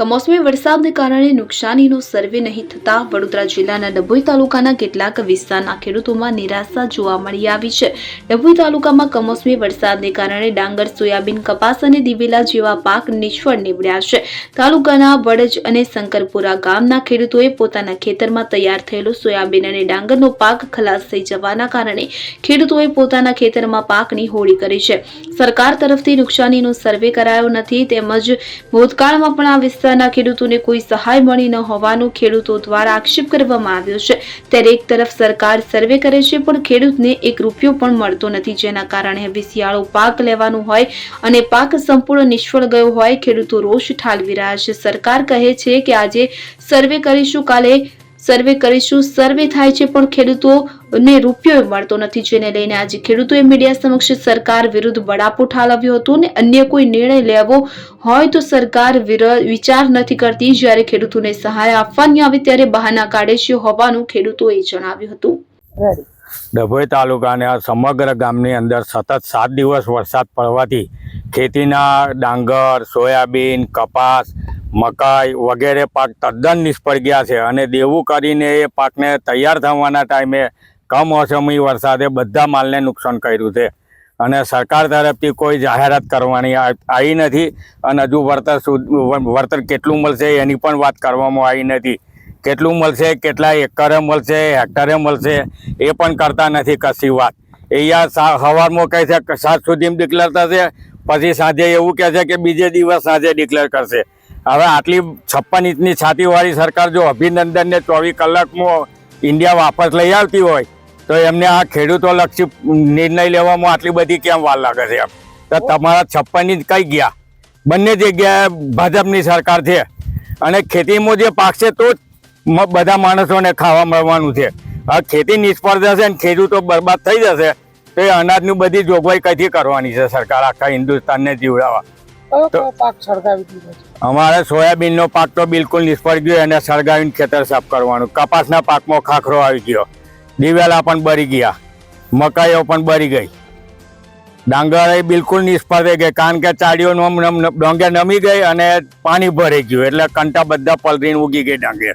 કમોસમી વરસાદને કારણે નુકસાનીનો સર્વે નહીં થતાં વડોદરા જિલ્લાના ડભોઈ તાલુકાના કેટલાક વિસ્તારના ખેડૂતોમાં નિરાશા જોવા મળી આવી છે. ડભોઈ તાલુકામાં કમોસમી વરસાદને કારણે ડાંગર, સોયાબીન, કપાસ અને દિવેલા જેવા પાક નિષ્ફળ નીવડ્યા છે. તાલુકાના વડજ અને શંકરપુરા ગામના ખેડૂતોએ પોતાના ખેતરમાં તૈયાર થયેલો સોયાબીન અને ડાંગરનો પાક ખલાસ થઈ જવાના કારણે ખેડૂતોએ પોતાના ખેતરમાં પાકની હોળી કરી છે. સરકાર તરફથી નુકસાનીનો સર્વે કરાયો નથી, તેમજ ભૂતકાળમાં પણ આ વિસ્તારના ખેડૂતોને કોઈ સહાય મળી ન હોવાનું ખેડૂતો દ્વારા આક્ષેપ કરવામાં આવ્યો છે. ત્યારે એક તરફ સરકાર સર્વે કરે છે, પણ ખેડૂતને એક રૂપિયો પણ મળતો નથી, જેના કારણે હવે શિયાળો પાક લેવાનું હોય અને પાક સંપૂર્ણ નિષ્ફળ ગયો હોય, ખેડૂતો રોષ ઠાલવી રહ્યા છે. સરકાર કહે છે કે આજે સર્વે કરીશું, કાલે સર્વે કરીશું. સર્વે થાય છે પણ ખેડૂતોને રૂપિયો મળતો નથી જેને લઈને આજે ખેડૂતોએ મીડિયા સમક્ષ સરકાર વિરુદ્ધ બડાપો ઠાલવ્યો હતો અને અન્ય કોઈ નિર્ણય લેવો હોય તો સરકાર વિર- વિચાર નથી કરતી. જ્યારે ખેડૂતોને સહાય આપવાની આવે ત્યારે બહાના કાઢે છે હોવાનું ખેડૂતોએ જણાવ્યું હતું. ડભોઈ તાલુકાના સમગ્ર ગામની અંદર સતત સાત દિવસ વરસાદ પડવાથી ખેતીના ડાંગર સોયાબીન કપાસ મકાઈ વગેરે પાક તદ્દન નિષ્ફળ ગયા છે અને દેવું કરીને એ પાકને તૈયાર થવાના ટાઈમે કમોસમી વરસાદે બધા માલને નુકસાન કર્યું છે. અને સરકાર તરફથી કોઈ જાહેરાત કરવાની આવી નથી અને હજુ વળતર વળતર કેટલું મળશે એની પણ વાત કરવામાં આવી નથી. કેટલું મળશે, કેટલા એકરે મળશે, હેક્ટરે મળશે, એ પણ કરતા નથી કશી વાત. એ સા- સવારમાં કહે છે સાત સુધી ડિક્લેર થશે, પછી સાંજે એવું કહે છે કે બીજે દિવસ સાંજે ડિક્લેર કરશે. હવે આટલી છપ્પન ઇંચની છાતીવાળી સરકાર જો અભિનંદનને ચોવીસ કલાકમાં ઇન્ડિયા વાપસ લઈ આવતી હોય, તો એમને આ ખેડૂતો લક્ષી નિર્ણય લેવામાં આટલી બધી કેમ વાર લાગે છે એમ? તો તમારા છપ્પન ઇંચ કઈ ગયા? બંને જગ્યાએ ભાજપની સરકાર છે. અને ખેતીમાં જે પાકશે તો જ બધા માણસોને ખાવા મળવાનું છે. આ ખેતી નિષ્ફળ જશે ને ખેડૂતો બરબાદ થઈ જશે, તો એ અનાજની બધી જોગવાઈ કઈથી કરવાની છે સરકાર આખા હિન્દુસ્તાનને જીવડાવવા? કયો પાક સળગાવી દીધો છે. અમારે સોયાબીનનો પાક તો બિલકુલ નિષ્ફળ ગયો અને સળગાવીને ખેતર સાફ કરવાનું. કપાસના પાકમાં ખાખરો આવી ગયો. દિવેલા પણ બળી ગયા. મકાઈઓ પણ બળી ગઈ. ડાંગર એ બિલકુલ નિષ્ફળ થઈ ગઈ કારણ કે ચાડીઓ ડોંગે નમ ગઈ અને પાણી ભરાઈ ગયું એટલે કંટા બધા પલરીને ઉગી ગઈ ડાંગર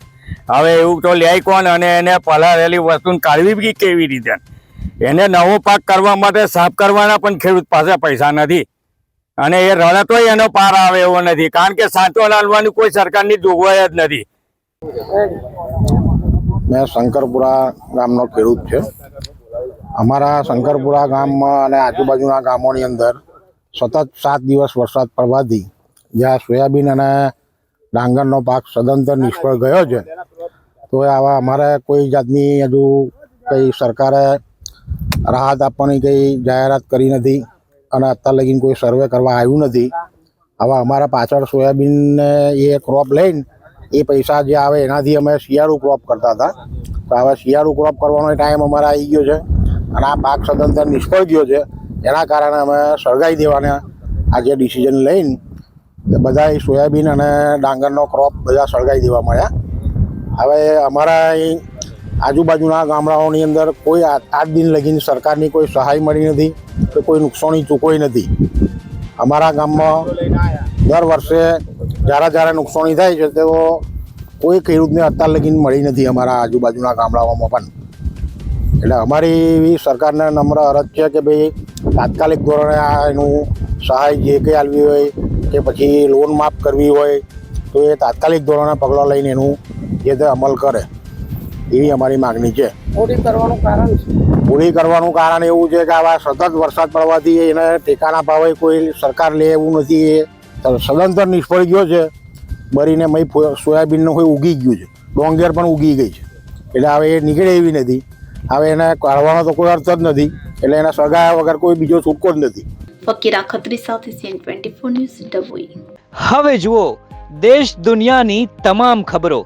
હવે એવું તો લે કોણ અને એને પલાળેલી વસ્તુને કાઢવી બી કેવી રીતે? એને નવો પાક કરવા માટે સાફ કરવાના પણ ખેડૂત પાસે પૈસા નથી. અને એ રડતોય એનો પાર આવે એવો નથી. કારણ કે સાચો લાલવાની કોઈ સરકારની જોગવાઈ જ નથી. મેં શંકરપુરા ગામનો ખેડૂત છે. અમારા શંકરપુરા ગામમાં અને આજુબાજુના ગામોની અંદર સતત સાત દિવસ વરસાદ પડવાથી જ્યાં સોયાબીન અને ડાંગરનો પાક સદંતર નિષ્ફળ ગયો છે, તો આવા અમારે કોઈ જાતની હજુ કંઈ સરકારે રાહત આપવાની કંઈ જાહેરાત કરી નથી. અને અત્યાર લગીને કોઈ સર્વે કરવા આવ્યું નથી. હવે અમારા પાછળ સોયાબીનને એ ક્રોપ લઈને એ પૈસા જે આવે એનાથી અમે શિયાળુ ક્રોપ કરતા હતા. તો હવે શિયાળુ ક્રોપ કરવાનો ટાઈમ અમારે આવી ગયો છે. અને આ પાક સદંતર નિષ્ફળ ગયો છે. એના કારણે અમે સળગાવી દેવાના આ જે ડિસિઝન લઈને બધા સોયાબીન અને ડાંગરનો ક્રોપ બધા સળગાવી દેવા મળ્યા. હવે અમારા આજુબાજુના ગામડાઓની અંદર કોઈ આઠ દિન લગીને સરકારની કોઈ સહાય મળી નથી કે કોઈ નુકસાની ચૂકવાઈ નથી. અમારા ગામમાં દર વર્ષે જ્યારે જ્યારે નુકસાની થાય છે, તેઓ કોઈ ખેડૂતને અત્યાર લગીને મળી નથી અમારા આજુબાજુના ગામડાઓમાં પણ. એટલે અમારી એવી સરકારને નમ્ર અરજ છે કે ભાઈ, તાત્કાલિક ધોરણે આ એનું સહાય જે કંઈ આપવી હોય કે પછી લોન માફ કરવી હોય, તો એ તાત્કાલિક ધોરણે પગલાં લઈને એનું જે તે અમલ કરે. એવી અમારી માગણી છે. પૂરી કરવાનું કારણ પૂરી કરવાનું કારણ એવું છે કે આવા સતત વરસાદ પડવાથી એને ટેકાના ભાવે કોઈ સરકાર લે એવું નથી. એ સદંતર નિષ્ફળ ગયો છે. બરીને મય સોયાબીનનું કોઈ ઉગી ગયું છે. ડોંગેર પણ ઉગી ગઈ છે. એટલે હવે એ નીકળે એવી નથી. હવે એને કાઢવાનો તો કોઈ અર્થ જ નથી. એટલે એના સગાયા વગર કોઈ બીજો છૂટકો જ નથી. ફકીરા ખત્રી સાથે CN twenty four news Dabhoi. હવે જુઓ દેશ દુનિયાની તમામ ખબરો.